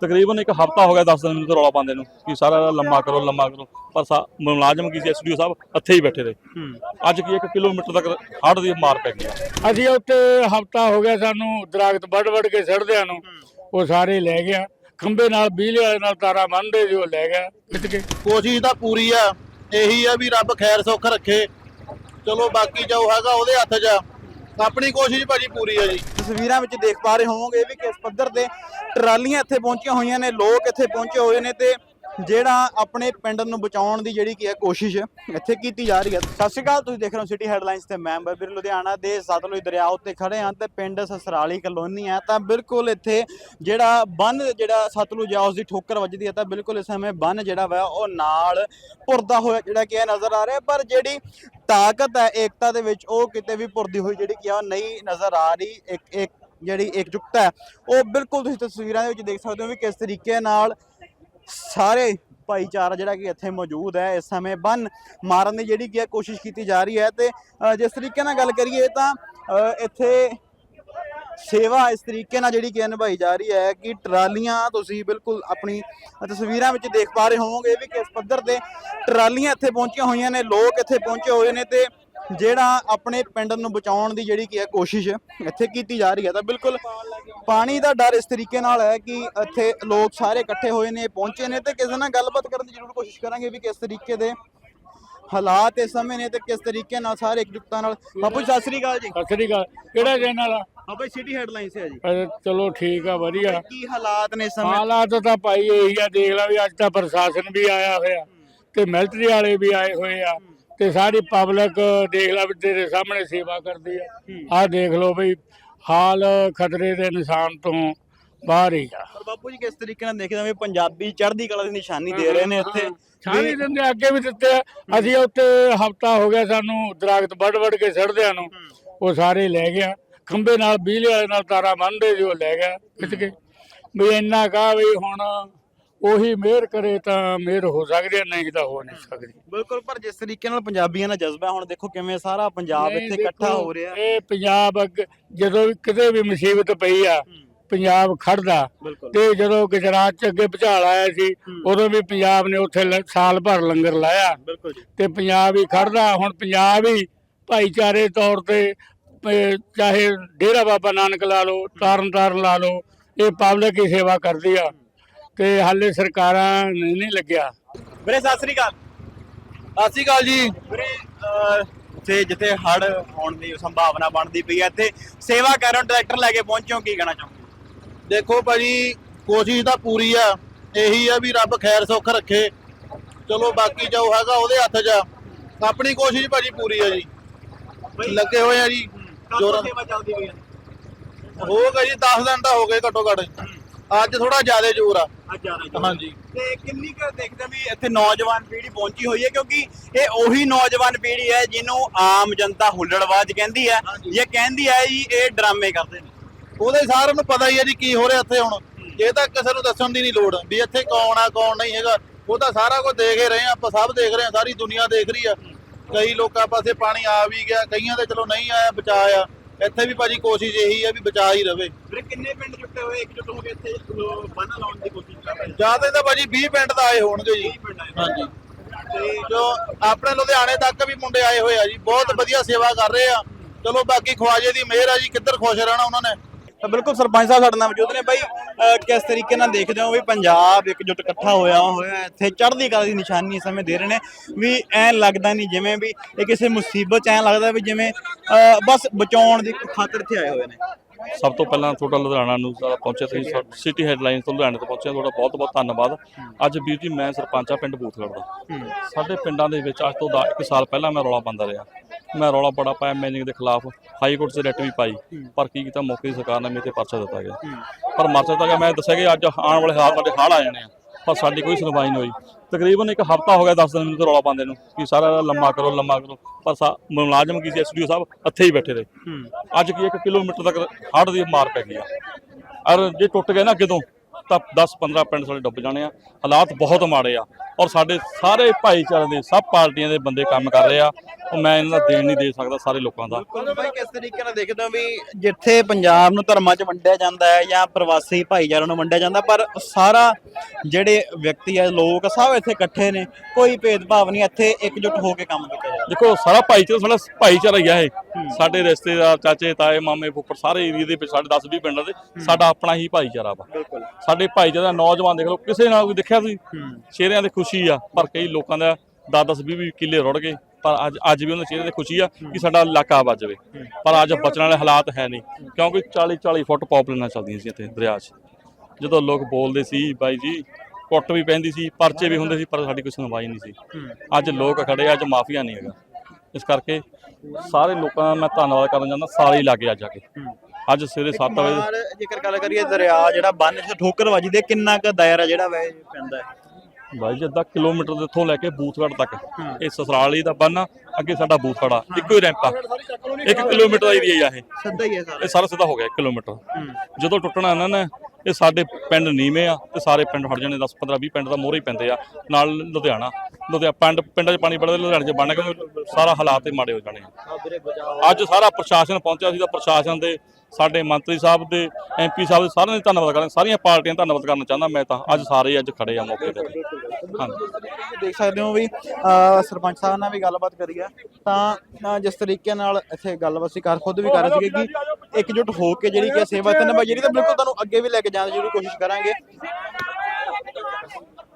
ਤਕਰੀਬਨ ਇੱਕ ਹਫਤਾ ਹੋ ਗਿਆ 10 ਦਿਨ ਤੋਂ ਰੌਲਾ ਪਾਉਂਦੇ ਨੂੰ ਕਿ ਸਾਰਾ ਲੰਮਾ ਕਰੋ ਲੰਮਾ ਕਰੋ। ਪਰ ਸਾ- ਮੁਲਾਜ਼ਮ ਕੀ ਸੀ? ਐਸਡੀਓ ਸਾਹਿਬ ਇੱਥੇ ਹੀ ਬੈਠੇ ਰਹੇ। ਅੱਜ ਕੀ 1 ਕਿਲੋਮੀਟਰ ਤੱਕ ਹੜ੍ਹ ਦੀ ਮਾਰ ਪੈ ਗਈ ਆ। ਅਸੀਂ ਉੱਤੇ ਹਫਤਾ ਹੋ ਗਿਆ ਸਾਨੂੰ ਦਰਖਤ ਵੱਢ ਵੱਢ ਕੇ ਸੜਦਿਆਂ ਨੂੰ। ਉਹ ਸਾਰੇ ਲੈ ਗਿਆ। ਖੰਬੇ ਨਾਲ ਬਿਜਲੀ ਵਾਲੇ ਨਾਲ ਤਾਰਾਂ ਬੰਨਦੇ ਜੋ ਲੈ ਗਿਆ। ਖਿੱਚ ਕੇ। ਕੋਸ਼ਿਸ਼ ਤਾਂ ਪੂਰੀ ਆ। ਇਹੀ ਆ ਵੀ ਰੱਬ ਖੈਰ ਸੁੱਖ ਰੱਖੇ। ਚਲੋ ਬਾਕੀ ਜੋ ਹੈਗਾ ਉਹਦੇ ਹੱਥ 'ਚ ਆ। ਆਪਣੀ ਕੋਸ਼ਿਸ਼ ਭਾਜੀ ਪੂਰੀ ਆ ਜੀ। ਤਸਵੀਰਾਂ ਵਿੱਚ ਦੇਖ ਪਾ ਰਹੇ ਹੋਵੋਗੇ ਵੀ ਕਿਸ ਪੱਧਰ ਤੇ ਟਰਾਲੀਆਂ ਇੱਥੇ ਪਹੁੰਚੀਆਂ ਹੋਈਆਂ ਨੇ, ਲੋਕ ਇੱਥੇ ਪਹੁੰਚੇ ਹੋਏ ਨੇ ਤੇ ਜਿਹੜਾ ਆਪਣੇ ਪਿੰਡ ਨੂੰ ਬਚਾਉਣ ਦੀ ਜਿਹੜੀ ਕੀ ਹੈ ਕੋਸ਼ਿਸ਼ ਇੱਥੇ ਕੀਤੀ ਜਾ ਰਹੀ ਹੈ। ਸਤਿ ਸ਼੍ਰੀ ਅਕਾਲ, ਤੁਸੀਂ ਦੇਖ ਰਹੇ ਹੋ ਸਿਟੀ ਹੈਡਲਾਈਨਸ ਤੇ ਮੈਂ ਬਰਬੀਰ ਲੁਧਿਆਣਾ ਦੇ ਸਤਲੁਜ ਦਰਿਆ ਉੱਤੇ ਖੜੇ ਹਾਂ ਤੇ ਪਿੰਡ ਸਸਰਾਲੀ ਕਲੋਨੀ ਹੈ ਤਾਂ ਬਿਲਕੁਲ ਇੱਥੇ ਜਿਹੜਾ ਬੰਨ ਜਿਹੜਾ ਸਤਲੁਜ ਆ ਉਸ ਦੀ ਠੋਕਰ ਵੱਜਦੀ ਹੈ ਤਾਂ ਬਿਲਕੁਲ ਇਸ ਸਮੇਂ ਬੰਨ ਜਿਹੜਾ ਵਾ ਉਹ ਨਾਲ ਭੁਰਦਾ ਹੋਇਆ ਜਿਹੜਾ ਕੀ ਹੈ ਨਜ਼ਰ ਆ ਰਿਹਾ ਪਰ ਜਿਹੜੀ ਤਾਕਤ ਹੈ ਏਕਤਾ ਦੇ ਵਿੱਚ, ਉਹ ਕਿਤੇ ਵੀ ਭੁਰਦੀ ਹੋਈ ਜਿਹੜੀ ਕਿ ਆ, ਉਹ ਨਹੀਂ ਨਜ਼ਰ ਆ ਰਹੀ, ਇੱਕ ਇੱਕ ਜਿਹੜੀ ਇਕਜੁੱਟਤਾ ਹੈ, ਉਹ ਬਿਲਕੁਲ ਤੁਸੀਂ ਤਸਵੀਰਾਂ ਦੇ ਵਿੱਚ ਦੇਖ ਸਕਦੇ ਹੋ ਵੀ ਕਿਸ ਤਰੀਕੇ ਨਾਲ ਸਾਰੇ ਭਾਈਚਾਰਾ ਜਿਹੜਾ ਕਿ ਇੱਥੇ ਮੌਜੂਦ ਹੈ, ਇਸ ਸਮੇਂ ਬੰਨ ਮਾਰਨ ਦੀ ਜਿਹੜੀ ਕਿ ਕੋਸ਼ਿਸ਼ ਕੀਤੀ ਜਾ ਰਹੀ ਹੈ ਤੇ ਜਿਸ ਤਰੀਕੇ ਨਾਲ ਗੱਲ ਕਰੀਏ ਤਾਂ ਇੱਥੇ ਸੇਵਾ ਇਸ ਤਰੀਕੇ ਨਾਲ ਜਿਹੜੀ ਕਿ ਨਿਭਾਈ ਜਾ ਰਹੀ ਹੈ ਕਿ ਟਰਾਲੀਆਂ ਤੁਸੀਂ ਬਿਲਕੁਲ ਆਪਣੀ ਤਸਵੀਰਾਂ ਵਿੱਚ ਦੇਖ ਪਾ ਰਹੇ ਹੋਵੋਗੇ ਵੀ ਕਿਸ ਪੱਧਰ ਤੇ ਟਰਾਲੀਆਂ ਇੱਥੇ ਪਹੁੰਚੀਆਂ ਹੋਈਆਂ ਨੇ, ਲੋਕ ਇੱਥੇ ਪਹੁੰਚੇ ਹੋਏ ਨੇ ਤੇ ਜਿਹੜਾ ਆਪਣੇ ਪਿੰਡ ਨੂੰ ਬਚਾਉਣ ਦੀ ਜਿਹੜੀ ਕੀ ਹੈ ਕੋਸ਼ਿਸ਼ ਇੱਥੇ ਕੀਤੀ ਜਾ ਰਹੀ ਹੈ। ਤਾਂ ਬਿਲਕੁਲ ਪਾਣੀ ਦਾ ਡਰ ਇਸ ਤਰੀਕੇ ਨਾਲ ਹੈ ਕਿ ਇੱਥੇ ਲੋਕ ਸਾਰੇ ਇਕੱਠੇ ਹੋਏ ਨੇ, ਪਹੁੰਚੇ ਨੇ ਤੇ ਕਿਸੇ ਨਾਲ ਗੱਲਬਾਤ ਕਰਨ ਦੀ ਜ਼ਰੂਰ ਕੋਸ਼ਿਸ਼ ਕਰਾਂਗੇ ਵੀ ਕਿਸ ਤਰੀਕੇ ਦੇ ਹਾਲਾਤ ਇਸ ਸਮੇਂ ਨੇ ਤੇ ਕਿਸ ਤਰੀਕੇ ਨਾਲ ਸਾਰੇ ਇਕਜੁੱਟਤਾ ਨਾਲ। ਬਾਪੂ ਸਤਿ ਸ੍ਰੀ ਅਕਾਲ ਜੀ। ਸਤਿ ਸ੍ਰੀ ਅਕਾਲ। ਕਿਹੜਾ ਚੈਨਲ ਆ ਬਾਬਾ ਸਿਟੀ ਹੈਡਲਾਈਨਸ ਹੈ ਜੀ। ਅਰੇ ਚਲੋ ਠੀਕ ਆ ਵਧੀਆ। ਕੀ ਹਾਲਾਤ ਨੇ ਇਸ ਸਮੇਂ? ਹਾਲਾਤ ਤਾਂ ਭਾਈ ਇਹੀ ਆ ਦੇਖ ਲਾ ਵੀ ਅੱਜ ਤਾਂ ਪ੍ਰਸ਼ਾਸਨ ਵੀ ਆਇਆ ਹੋਇਆ ਤੇ ਮਿਲਟਰੀ ਵਾਲੇ ਵੀ ਆਏ ਹੋਏ ਆ ਤੇ ਸਾਰੀ ਪਬਲਿਕ ਦੇਖ ਲਾ ਵੀ ਤੇਰੇ ਸਾਹਮਣੇ ਸੇਵਾ ਕਰਦੀ ਆ। ਆਹ ਦੇਖ ਲਓ ਵੀ ਹਾਲ ਖਤਰੇ ਦੇ ਨਿਸ਼ਾਨ ਤੋਂ ਬਾਹਰ ਹੀ ਆ। ਪਰ ਬਾਪੂ ਜੀ ਕਿਸ ਤਰੀਕੇ ਨਾਲ ਦੇਖਦੇ ਵੀ ਪੰਜਾਬੀ ਚੜ੍ਹਦੀ ਕਲਾ ਦੀ ਨਿਸ਼ਾਨੀ ਦੇ ਰਹੇ ਨੇ ਇੱਥੇ? ਸਾਰੇ ਦਿੰਦੇ ਅੱਗੇ ਵੀ ਦਿੱਤੇ ਆ। ਅਸੀਂ ਉੱਤੇ ਹਫਤਾ ਹੋ ਗਿਆ ਸਾਨੂੰ ਦਰਖਤ ਵੱਢ ਵੱਢ ਕੇ ਸੜਦਿਆਂ ਨੂੰ ਉਹ ਸਾਰੇ ਲੈ ਗਿਆ। ਖੰਬੇ ਨਾਲ ਬਿਜਲੀ ਵਾਲੇ ਨਾਲ ਤਾਰਾਂ ਬੰਨਦੇ ਜੋ ਲੈ ਗਿਆ ਖਿੱਚ ਕੇ। ਵੀ ਇੰਨਾ ਕਾ ਵੀ ਹੁਣ ਉਹੀ ਮਿਹਰ ਕਰੇ ਤਾਂ ਮਿਹਰ ਹੋ ਸਕਦੀ ਹੈ ਨਹੀਂ ਤਾਂ ਹੋ ਨਹੀਂ ਸਕਦੀ। ਬਿਲਕੁਲ ਪਰ ਜਿਸ ਤਰੀਕੇ ਨਾਲ ਪੰਜਾਬੀਆਂ ਦਾ ਜਜ਼ਬਾ ਹੁਣ ਦੇਖੋ ਕਿਵੇਂ ਸਾਰਾ ਪੰਜਾਬ ਨਹੀਂ ਇੱਥੇ ਇਕੱਠਾ ਦੇਖੋ, ਹੋ ਰਿਹਾ। ਇਹ ਪੰਜਾਬ ਅੱਗ- ਜਦੋਂ ਵੀ ਕਿਤੇ ਵੀ ਮੁਸੀਬਤ ਪਈ ਆ ਪੰਜਾਬ ਖੜਦਾ ਬਿਲਕੁਲ। ਤੇ ਜਦੋਂ ਗੁਜਰਾਤ ਚ ਅੱਗੇ ਭੁਚਾਲ ਆਇਆ ਸੀ ਉਦੋਂ ਵੀ ਪੰਜਾਬ ਨੇ ਉੱਥੇ ਲ- ਸਾਲ ਭਰ ਲੰਗਰ ਲਾਇਆ। ਬਿਲਕੁਲ ਜੀ। ਤੇ ਪੰਜਾਬ ਹੀ ਖੜਦਾ ਹੁਣ ਪੰਜਾਬ ਹੀ ਭਾਈਚਾਰੇ ਤੌਰ ਤੇ ਚਾਹੇ ਡੇਰਾ ਬਾਬਾ ਨਾਨਕ ਲਾ ਲਓ ਤਾਰਨ ਤਾਰਨ ਲਾ ਲਓ ਇਹ ਪਬਲਿਕ ਹੀ ਸੇਵਾ ਕਰਦੀ ਆ। ਤੇ ਹਾਲੇ ਸਰਕਾਰਾਂ ਨੇ ਨਹੀਂ ਲੱਗਿਆ। ਵੀਰੇ ਸਤਿ ਸ੍ਰੀ ਅਕਾਲ। ਸਤਿ ਸ਼੍ਰੀ ਅਕਾਲ ਜੀ। ਵੀਰੇ ਇੱਥੇ ਜਿੱਥੇ ਹੜ ਹੋਣ ਦੀ ਸੰਭਾਵਨਾ ਬਣਦੀ ਪਈ ਹੈ ਇੱਥੇ ਸੇਵਾ ਕਰਨ ਟਰੈਕਟਰ ਲੈ ਕੇ ਪਹੁੰਚੇ ਹੋ ਕੀ ਕਹਿਣਾ ਚਾਹੋਗੇ? ਦੇਖੋ ਭਾਜੀ ਕੋਸ਼ਿਸ਼ ਤਾਂ ਪੂਰੀ ਆ। ਇਹੀ ਆ ਵੀ ਰੱਬ ਖੈਰ ਸੁੱਖ ਰੱਖੇ। ਚਲੋ ਬਾਕੀ ਜੋ ਹੈਗਾ ਉਹਦੇ ਹੱਥ 'ਚ ਆ। ਆਪਣੀ ਕੋਸ਼ਿਸ਼ ਭਾਜੀ ਪੂਰੀ ਆ ਜੀ। ਲੱਗੇ ਹੋਏ ਆ ਜੀ। ਜੋਰਾਂ ਸੇਵਾ ਚੱਲਦੀ ਪਈ ਜੀ 10 ਦਿਨ ਤਾਂ ਹੋ ਗਏ ਘੱਟੋ ਘੱਟ। ਅੱਜ ਥੋੜਾ ਜ਼ਿਆਦਾ ਜ਼ੋਰ ਆ। ਅੱਜ ਜਾ ਰਹੀ ਹਾਂਜੀ। ਤੇ ਕਿੰਨੀ ਕੁ ਦੇਖਦੇ ਵੀ ਇੱਥੇ ਨੌਜਵਾਨ ਪੀੜ੍ਹੀ ਪਹੁੰਚੀ ਹੋਈ ਹੈ? ਕਿਉਂਕਿ ਇਹ ਉਹੀ ਨੌਜਵਾਨ ਪੀੜ੍ਹੀ ਹੈ ਜਿਹਨੂੰ ਆਮ ਜਨਤਾ ਹੁੱਲੜਬਾਜ਼ ਕਹਿੰਦੀ ਹੈ। ਇਹ ਕਹਿੰਦੀ ਹੈ ਜੀ ਇਹ ਡਰਾਮੇ ਕਰਦੇ ਨੇ। ਉਹਦੇ ਸਾਰਿਆਂ ਨੂੰ ਪਤਾ ਹੀ ਹੈ ਜੀ ਕੀ ਹੋ ਰਿਹਾ ਇੱਥੇ ਹੁਣ। ਇਹ ਤਾਂ ਕਿਸੇ ਨੂੰ ਦੱਸਣ ਦੀ ਨਹੀਂ ਲੋੜ ਵੀ ਇੱਥੇ ਕੌਣ ਆ ਕੌਣ ਨਹੀਂ ਹੈਗਾ। ਉਹ ਤਾਂ ਸਾਰਾ ਕੁਝ ਦੇਖ ਹੀ ਰਹੇ ਆ ਆਪਾਂ ਸਭ ਦੇਖ ਰਹੇ ਆ ਸਾਰੀ ਦੁਨੀਆ ਦੇਖ ਰਹੀ ਆ। ਕਈ ਲੋਕਾਂ ਪਾਸੇ ਪਾਣੀ ਆ ਵੀ ਗਿਆ ਕਈਆਂ ਦੇ ਚਲੋ ਨਹੀਂ ਆਇਆ ਬਚਾ ਆ ਇੱਥੇ ਵੀ ਭਾਜੀ ਕੋਸ਼ਿਸ਼ ਇਹੀ ਆ ਵੀ ਬਚਾ ਹੀ ਰਵੇ। ਵੀਰੇ ਕਿੰਨੇ ਪਿੰਡ ਜੁਟੇ ਹੋਏ? ਇੱਕ ਜੁਟ ਹੋ ਕੇ ਇੱਥੇ ਬੰਨ ਲਾਉਣ ਦੀ ਕੋਸ਼ਿਸ਼ ਕਰ ਰਹੇ ਜ਼ਿਆਦਾ ਤਾਂ ਭਾਜੀ 20 ਪਿੰਡ ਦਾ ਆਏ ਹੋਣਗੇ ਜੀ। ਹਾਂਜੀ। ਤੇ ਜੋ ਆਪਣੇ ਲੁਧਿਆਣੇ ਤੱਕ ਵੀ ਮੁੰਡੇ ਆਏ ਹੋਏ ਆ ਜੀ। ਬਹੁਤ ਵਧੀਆ ਸੇਵਾ ਕਰ ਰਹੇ ਆ। ਚਲੋ ਬਾਕੀ ਖਵਾਜੇ ਦੀ ਮਿਹਰ ਆ ਜੀ ਕਿੱਧਰ ਖੁਸ਼ ਰਹਿਣਾ ਉਹਨਾਂ ਨੇ। ਤਾਂ ਬਿਲਕੁਲ ਸਰਪੰਚ ਸਾਹਿਬ ਸਾਡੇ ਨਾਲ ਮੌਜੂਦ ਨੇ ਬਾਈ ਅਹ ਕਿਸ ਤਰੀਕੇ ਨਾਲ ਦੇਖਦੇ ਹੋ ਵੀ ਪੰਜਾਬ ਇਕਜੁੱਟ ਇਕੱਠਾ ਹੋਇਆ ਹੋਇਆ ਇੱਥੇ ਚੜ੍ਹਦੀ ਕਲਾ ਦੀ ਨਿਸ਼ਾਨੀ ਇਸ ਸਮੇਂ ਦੇ ਰਹੇ ਨੇ ਵੀ ਐਂ ਲੱਗਦਾ ਨਹੀਂ ਜਿਵੇਂ ਵੀ ਇਹ ਕਿਸੇ ਮੁਸੀਬਤ ਚ ਐਂ ਲੱਗਦਾ ਵੀ ਜਿਵੇਂ ਅਹ ਬਸ ਬਚਾਉਣ ਦੀ ਖਾਤਰ ਇੱਥੇ ਆਏ ਹੋਏ ਨੇ। ਸਭ ਤੋਂ ਪਹਿਲਾਂ ਤੁਹਾਡਾ ਲੁਧਿਆਣਾ ਨੂੰ ਸਾਰਾ ਪਹੁੰਚਿਆ ਤੁਸੀਂ ਸਿਟੀ ਹੈਡਲਾਈਨਸ ਤੋਂ ਲੁਧਿਆਣੇ ਤੋਂ ਪਹੁੰਚਿਆ ਤੁਹਾਡਾ ਬਹੁਤ ਬਹੁਤ ਧੰਨਵਾਦ। ਅੱਜ ਵੀਰ ਜੀ ਮੈਂ ਸਰਪੰਚ ਪਿੰਡ ਬੂਥਗੜ੍ਹ ਦਾ। ਸਾਡੇ ਪਿੰਡਾਂ ਦੇ ਵਿੱਚ ਅੱਜ ਤੋਂ ਦਾ ਇੱਕ ਸਾਲ ਪਹਿਲਾਂ ਮੈਂ ਰੌਲਾ ਪਾਉਂਦਾ ਰਿਹਾ। ਮੈਂ ਰੌਲਾ ਬੜਾ ਪਾਇਆ ਮੈਨੇਜਿੰਗ ਦੇ ਖਿਲਾਫ। ਹਾਈ ਕੋਰਟ 'ਚ ਰਿਟ ਵੀ ਪਾਈ। ਪਰ ਕੀ ਕੀਤਾ ਮੌਕੇ ਦੀ ਸਰਕਾਰ ਨੇ ਮੇਰੇ ਤੇ ਪਰਚਾ ਦਿੱਤਾ ਗਿਆ। ਪਰ ਮਰਚਾ ਦਿੱਤਾ ਗਿਆ। ਮੈਂ ਦੱਸਿਆ ਕਿ ਅੱਜ ਆਉਣ ਵਾਲੇ ਹਾਲਾਤ ਸਾਡੇ ਹਾਲ ਆ ਜਾਣੇ ਆ। ਪਰ ਸਾਡੀ ਕੋਈ ਸੁਣਵਾਈ ਨਹੀਂ ਹੋਈ। ਤਕਰੀਬਨ ਇੱਕ ਹਫਤਾ ਹੋ ਗਿਆ 10 ਦਿਨ ਤੋਂ ਰੌਲਾ ਪਾਉਂਦੇ ਨੂੰ ਕਿ ਸਾਰਾ ਲੰਮਾ ਕਰੋ ਲੰਮਾ ਕਰੋ। ਪਰ ਸਾ- ਮੁਲਾਜ਼ਮ ਕੀ ਸੀ ਐਸਡੀਓ ਸਾਹਿਬ ਇੱਥੇ ਹੀ ਬੈਠੇ ਰਹੇ। ਅੱਜ ਕੀ 1 ਕਿਲੋਮੀਟਰ ਤੱਕ ਹੜ੍ਹ ਦੀ ਮਾਰ ਪੈ ਗਈ ਆ। ਔਰ ਜੇ ਟੁੱਟ ਗਏ ਨਾ ਅੱਗੇ ਤੋਂ ਤਾਂ 10 15 ਪਿੰਡ ਸਾਡੇ ਡੁੱਬ ਜਾਣੇ ਆ। ਹਾਲਾਤ ਬਹੁਤ ਮਾੜੇ ਆ। ਔਰ ਸਾਡੇ ਸਾਰੇ ਭਾਈਚਾਰੇ ਦੇ ਸਭ ਪਾਰਟੀਆਂ ਦੇ ਬੰਦੇ ਕੰਮ ਕਰ ਰਹੇ ਆ। ਉਹ ਮੈਂ ਇਹਨਾਂ ਦਾ ਦੇਣ ਨਹੀਂ ਦੇ ਸਕਦਾ ਸਾਰੇ ਲੋਕਾਂ ਦਾ। ਬਾਈ ਕਿਸ ਤਰੀਕੇ ਨਾਲ ਦੇਖਦੇ ਹੋ ਵੀ ਜਿੱਥੇ ਪੰਜਾਬ ਨੂੰ ਧਰਮਾਂ 'ਚ ਵੰਡਿਆ ਜਾਂਦਾ ਹੈ ਜਾਂ ਪ੍ਰਵਾਸੀ ਭਾਈਚਾਰਿਆਂ ਨੂੰ ਵੰਡਿਆ ਜਾਂਦਾ ਪਰ ਸਾਰਾ ਜਿਹੜੇ ਵਿਅਕਤੀ ਆ ਲੋਕ ਸਭ ਇੱਥੇ ਇਕੱਠੇ ਨੇ ਕੋਈ ਭੇਦਭਾਵ ਨਹੀਂ ਇੱਥੇ ਇਕਜੁੱਟ ਹੋ ਕੇ ਕੰਮ ਕੀਤਾ ਜਾਂਦਾ। ਦੇਖੋ ਸਾਰਾ ਭਾਈਚਾਰਾ ਸਾਡਾ ਭਾਈਚਾਰਾ ਹੀ ਆ ਇਹ। ਸਾਡੇ ਰਿਸ਼ਤੇਦਾਰ ਚਾਚੇ ਤਾਏ ਮਾਮੇ ਫੁੱਫੜ ਸਾਰੇ ਏਰੀਏ ਦੇ ਵਿੱਚ ਸਾਡੇ 10 20 ਪਿੰਡਾਂ ਦੇ ਸਾਡਾ ਆਪਣਾ ਹੀ ਭਾਈਚਾਰਾ ਵਾ। ਸਾਡੇ ਭਾਈਚਾਰੇ ਦਾ ਨੌਜਵਾਨ ਦੇਖ ਲਓ ਕਿਸੇ ਨਾਲ ਕੋਈ ਦੇਖਿਆ ਸੀ? ਚਿਹਰਿਆਂ ਤੇ ਖੁਸ਼ੀ ਆ ਪਰ ਕਈ ਲੋਕਾਂ ਦਾ 10 10 20 20 ਕਿੱਲੇ ਰੁੜ ਗਏ। ਪਰ ਅੱਜ ਅੱਜ ਵੀ ਉਹਨਾਂ ਚਿਹਰੇ ਤੇ ਖੁਸ਼ੀ ਆ ਕਿ ਸਾਡਾ ਇਲਾਕਾ ਬਚ ਜਾਵੇ। ਪਰ ਅੱਜ ਬਚਣ ਵਾਲੇ ਹਾਲਾਤ ਹੈ ਨਹੀਂ ਕਿਉਂਕਿ 40 40 ਫੁੱਟ ਪੌਪਲੇਨਾਂ ਚੱਲਦੀਆਂ ਸੀ ਇੱਥੇ ਦਰਿਆ 'ਚ। ਜਦੋਂ ਲੋਕ ਬੋਲਦੇ ਸੀ ਬਾਈ ਜੀ ਕੁੱਟ ਵੀ ਪੈਂਦੀ ਸੀ ਪਰਚੇ ਵੀ ਹੁੰਦੇ ਸੀ ਪਰ ਸਾਡੀ ਕੋਈ ਸੁਣਵਾਈ ਨਹੀਂ ਸੀ। ਅੱਜ ਲੋਕ ਖੜੇ ਅੱਜ ਮਾਫੀਆ ਨਹੀਂ ਹੈਗਾ। ਇਸ ਕਰਕੇ ਸਾਰੇ ਲੋਕਾਂ ਦਾ ਮੈਂ ਧੰਨਵਾਦ ਕਰਨਾ ਚਾਹੁੰਦਾ ਸਾਰੇ ਇਲਾਕੇ ਅੱਜ ਆ ਕੇ। ਅੱਜ ਸਵੇਰੇ 7 ਵਜੇ ਜੇਕਰ ਗੱਲ ਕਰੀਏ ਦਰਿਆ ਜਿਹੜਾ ਬੰਨ ਠੋਕਰ ਵੱਜਦੀ ਕਿੰਨਾ ਕੁ ਦਾਇਰਾ ਜਿਹੜਾ ਵੈ ਪੈਂਦਾ ਹੈ? ਬਾਈ ਜੀ ਅੱਧਾ ਕਿਲੋਮੀਟਰ ਦੇ ਇੱਥੋਂ ਲੈ ਕੇ ਬੂਥਗੜ੍ਹ ਤੱਕ। ਇਹ ਸਸਰਾਲੀ ਦਾ ਬੰਨ ਅੱਗੇ ਸਾਡਾ ਬੂਥਗੜ੍ਹ ਆ। ਇੱਕੋ ਹੀ ਰੈਂਪ ਆ। 1 ਕਿਲੋਮੀਟਰ ਦਾ ਏਰੀਆ ਆ ਇਹ। ਸਿੱਧਾ ਹੀ ਹੈ ਸਾਰਾ। ਇਹ ਸਾਰਾ ਸਿੱਧਾ ਹੋ ਗਿਆ 1 ਕਿਲੋਮੀਟਰ। ਜਦੋਂ ਟੁੱਟਣਾ ਇਹਨਾਂ ਨੇ ਇਹ ਸਾਡੇ ਪਿੰਡ ਨੀਵੇਂ ਆ ਤੇ ਸਾਰੇ ਪਿੰਡ ਹਟ ਜਾਣੇ 10 15 20 ਪਿੰਡ ਦਾ ਮੋਹਰੇ ਹੀ ਪੈਂਦੇ ਆ ਨਾਲ ਲੁਧਿਆਣਾ। ਲੁਧਿਆਣਾ ਪਿੰਡ ਪਿੰਡਾਂ 'ਚ ਪਾਣੀ ਵੜਦਾ, ਲੁਧਿਆਣੇ 'ਚ ਬਣਨਾ ਕਿਉਂਕਿ ਸਾਰਾ ਹਾਲਾਤ ਹੀ ਮਾੜੇ ਹੋ ਜਾਣੇ। ਆ। ਅੱਜ ਸਾਰਾ ਪ੍ਰਸ਼ਾਸਨ ਪਹੁੰਚਿਆ ਸੀ, ਤਾਂ ਪ੍ਰਸ਼ਾਸਨ ਦੇ, ਸਾਡੇ ਮੰਤਰੀ ਸਾਹਿਬ ਦੇ ਐਮਪੀ ਸਾਹਿਬ ਦੇ ਸਾਰਿਆਂ ਦਾ ਧੰਨਵਾਦ ਕਰਦਾ ਸਾਰੀਆਂ ਪਾਰਟੀਆਂ ਦਾ ਧੰਨਵਾਦ ਕਰਨਾ ਚਾਹੁੰਦਾ, ਮੈਂ ਤਾਂ ਅੱਜ ਸਾਰੇ ਅੱਜ ਖੜੇ ਆ ਮੌਕੇ ਤੇ। ਹਾਂਜੀ। ਦੇਖ ਸਕਦੇ ਹੋ ਵੀ, ਅਹ, ਸਰਪੰਚ ਸਾਹਿਬ ਨਾਲ ਵੀ ਗੱਲਬਾਤ ਕਰੀ ਆ, ਤਾਂ, ਅਹ, ਜਿਸ ਤਰੀਕੇ ਨਾਲ ਇੱਥੇ ਗੱਲਬਾਤ ਸੀ ਕਰ, ਖੁਦ ਵੀ ਕਰ ਰਹੇ ਸੀਗੇ ਕਿ ਇਕਜੁੱਟ ਹੋ ਕੇ ਜਿਹੜੀ ਕਿ ਸੇਵਾ ਤਿੰਨ ਬਾਈ ਜਿਹੜੀ ਤਾਂ ਬਿਲਕੁਲ ਤੁਹਾਨੂੰ ਅੱਗੇ ਵੀ ਲੈ ਕੇ ਜਾਣ ਦੀ ਜ਼ਰੂਰ ਕੋਸ਼ਿਸ਼ ਕਰਾਂਗੇ।